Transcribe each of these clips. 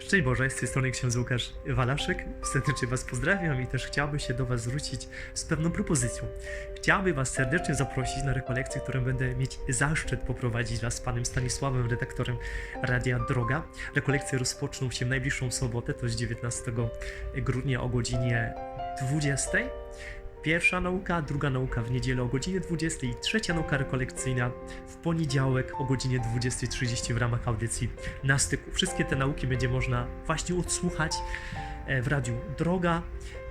Szczęść Boże, z tej strony ksiądz Łukasz Walaszek. Serdecznie Was pozdrawiam i też chciałbym się do Was zwrócić z pewną propozycją. Chciałbym Was serdecznie zaprosić na rekolekcję, którą będę mieć zaszczyt poprowadzić wraz z panem Stanisławem, redaktorem Radia Droga. Rekolekcje rozpoczną się w najbliższą sobotę, to jest 19 grudnia o godzinie 20. Pierwsza nauka, druga nauka w niedzielę o godzinie 20 i trzecia nauka rekolekcyjna w poniedziałek o godzinie 20.30 w ramach audycji na styku. Wszystkie te nauki będzie można właśnie odsłuchać e, w radiu Droga,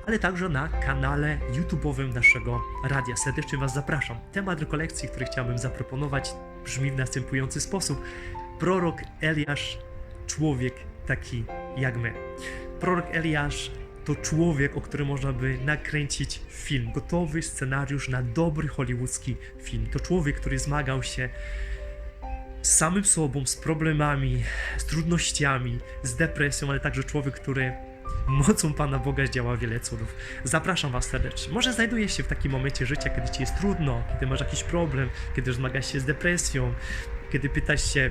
ale także na kanale YouTube'owym naszego radia. Serdecznie Was zapraszam. Temat rekolekcji, który chciałbym zaproponować, brzmi w następujący sposób: Prorok Eliasz, człowiek taki jak my. Prorok Eliasz to człowiek, o którym można by nakręcić film, gotowy scenariusz na dobry hollywoodzki film. To człowiek, który zmagał się z samym sobą, z problemami, z trudnościami, z depresją, ale także człowiek, który mocą Pana Boga zdziała wiele cudów. Zapraszam Was serdecznie. Może znajdujesz się w takim momencie życia, kiedy Ci jest trudno, kiedy masz jakiś problem, kiedy zmagasz się z depresją, kiedy pytasz się,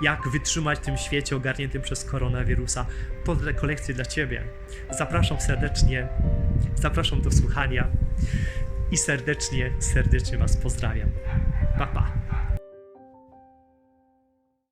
jak wytrzymać w tym świecie ogarniętym przez koronawirusa. To rekolekcje dla Ciebie. Zapraszam serdecznie, zapraszam do słuchania i serdecznie, serdecznie Was pozdrawiam. Pa, pa.